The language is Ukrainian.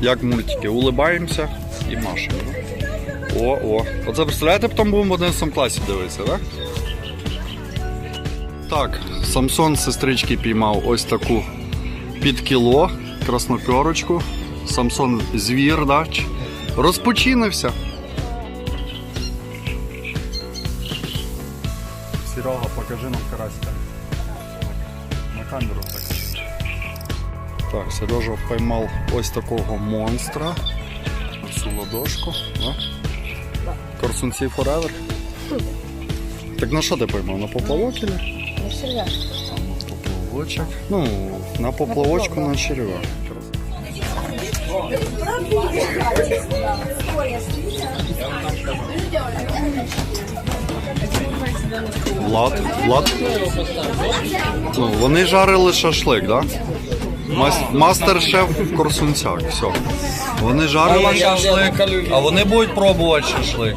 як мультики. Улибаємося і машемо. О, о. Оце представляєте, потім будемо в 11 класі дивитися, так? Так, Самсон сестрички піймав ось таку під кіло, красноперочку. Самсон звір, да? Розпочинився. Серега, покажи нам карасика. На камеру так. Так, Сережа поймав ось такого монстра. Цю ладошку. Да? Корсунці Forever. Так на що ти поймав? На поплавок или? Не серйозно. На поплавочок. Ну, на поплавочку на черв'як. Влад, Влад. Ну, вони жарили шашлик, так? Да? Мастер-шеф в Корсунцях. Все. Вони жарили шашлик, а вони будуть пробувати шашлик.